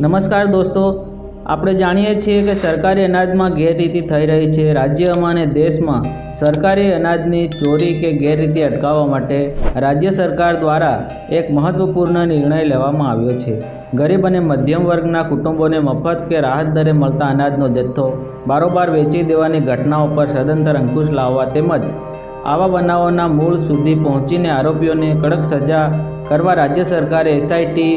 નમસ્કાર દોસ્તો. આપણે જાણીએ છીએ કે સરકારી અનાજમાં ગેરરીતિ થઈ રહી છે. રાજ્યમાં અને દેશમાં સરકારી અનાજની ચોરી કે ગેરરીતિ અટકાવવા માટે રાજ્ય સરકાર દ્વારા એક મહત્વપૂર્ણ નિર્ણય લેવામાં આવ્યો છે. ગરીબ અને મધ્યમ વર્ગના કુટુંબોને મફત કે રાહત દરે મળતા અનાજનો જથ્થો, બારોબાર વેચી દેવાની ઘટનાઓ પર સદંતર અંકુશ લાવવા તેમજ આવા બનાવોના મૂળ સુધી પહોંચીને આરોપીઓને કડક સજા કરવા રાજ્ય સરકારે એસઆઈટી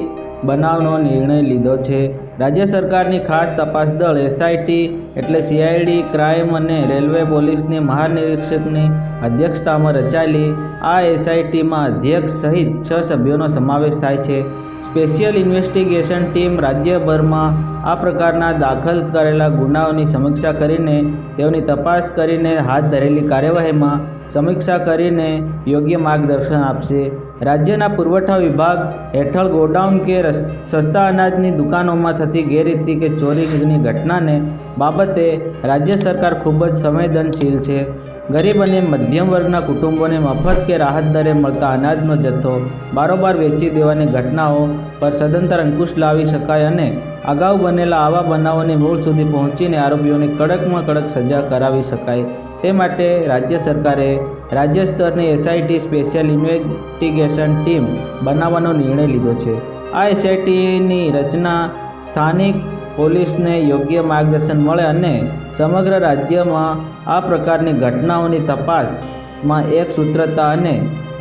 બનાવનો નિર્ણય લીધો છે. રાજ્ય સરકારની ખાસ તપાસ દળ એસઆઈટી એટલે સીઆઈડી, ક્રાઇમ અને રેલવે પોલીસની મહાનિરીક્ષકની અધ્યક્ષતામાં રચાયેલી આ એસઆઈટીમાં અધ્યક્ષ સહિત છ સભ્યોનો સમાવેશ થાય છે. સ્પેશિયલ ઇન્વેસ્ટિગેશન ટીમ રાજ્યભરમાં આ પ્રકારના દાખલ કરેલા ગુનાઓની સમીક્ષા કરીને તેઓની તપાસ કરીને હાથ ધરેલી કાર્યવાહીમાં સમીક્ષા કરીને યોગ્ય માર્ગદર્શન આપશે. રાજ્યના પુરવઠા વિભાગ હેઠળ ગોડાઉન કે સસ્તા અનાજની દુકાનોમાં થતી ગેરરીતિ કે ચોરીની ઘટનાને બાબતે રાજ્ય સરકાર ખૂબ જ સંવેદનશીલ છે. ગરીબ અને મધ્યમ વર્ગના કુટુંબોને મફત કે રાહત દરે મળતા અનાજનો જથ્થો બારોબાર વેચી દેવાની ઘટનાઓ પર સદંતર અંકુશ લાવી શકાય અને અગાઉ બનેલા આવા બનાવોની મૂળ સુધી પહોંચીને આરોપીઓને કડકમાં કડક સજા કરાવી શકાય. તે માટે રાજ્ય સરકારે રાજ્ય સ્તરની એસઆઈટી સ્પેશિયલ ઇન્વેસ્ટિગેશન ટીમ બનાવવાનો નિર્ણય લીધો છે. આ એસઆઈટીની રચના સ્થાનિક પોલીસને યોગ્ય માર્ગદર્શન મળે અને સમગ્ર રાજ્યમાં આ પ્રકારની ઘટનાઓની તપાસમાં એક સૂત્રતા અને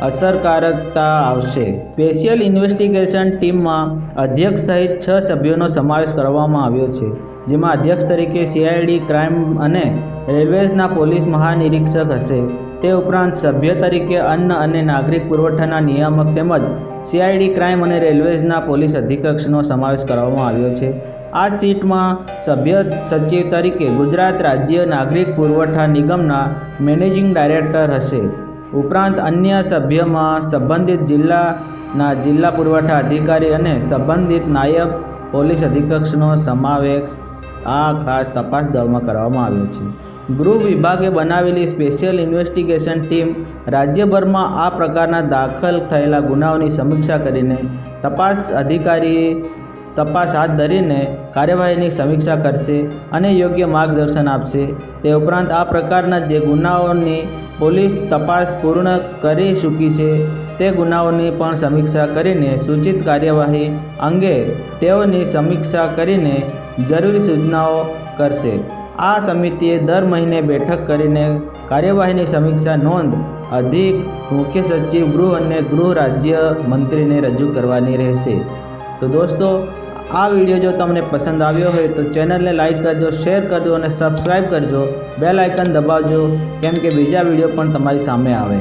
અસરકારકતા આવશે. સ્પેશિયલ ઇન્વેસ્ટિગેશન ટીમમાં અધ્યક્ષ સહિત છ સભ્યોનો સમાવેશ કરવામાં આવ્યો છે, જેમાં અધ્યક્ષ તરીકે સીઆઈડી, ક્રાઇમ અને રેલવેઝના પોલીસ મહાનિરીક્ષક હશે. તે ઉપરાંત સભ્ય તરીકે અન્ન અને નાગરિક પુરવઠાના નિયામક તેમજ સીઆઈડી, ક્રાઇમ અને રેલવેઝના પોલીસ અધિક્ષકનો સમાવેશ કરવામાં આવ્યો છે. આ સીટમાં સભ્ય સચિવ તરીકે ગુજરાત રાજ્ય નાગરિક પુરવઠા નિગમના મેનેજિંગ ડાયરેક્ટર હશે. ઉપરાંત અન્ય સભ્યમાં સંબંધિત જિલ્લાના જિલ્લા પુરવઠા અધિકારી અને સંબંધિત નાયબ પોલીસ અધિક્ષકનો સમાવેશ આ ખાસ તપાસ દળમાં કરવામાં આવ્યો છે. ગૃહ વિભાગે બનાવેલી સ્પેશિયલ ઇન્વેસ્ટિગેશન ટીમ રાજ્યભરમાં આ પ્રકારના દાખલ થયેલા ગુનાઓની સમીક્ષા કરીને તપાસ અધિકારી તપાસ હાથ ધરીને કાર્યવાહીની સમીક્ષા કરશે અને યોગ્ય માર્ગદર્શન આપશે. તે ઉપરાંત આ પ્રકારના જે ગુનાઓની પોલીસ તપાસ પૂર્ણ કરી ચૂકી છે, તે ગુનાઓની પણ સમીક્ષા કરીને સૂચિત કાર્યવાહી અંગે તેઓની સમીક્ષા કરીને જરૂરી સૂચનાઓ કરશે. આ સમિતિએ દર મહિને બેઠક કરીને કાર્યવાહીની સમીક્ષા નોંધ, અધિક મુખ્ય સચિવ, ગૃહ અને ગૃહ રાજ્ય મંત્રીને રજૂ કરવાની રહેશે. તો દોસ્તો, આ વીડિયો જો તમને પસંદ આવ્યો હોય તો ચેનલને લાઇક કરજો, શેર કરજો અને સબસ્ક્રાઈબ કરજો. બેલ આઇકન દબાવજો, કેમ કે બીજા વીડિયો પણ તમારી સામે આવે.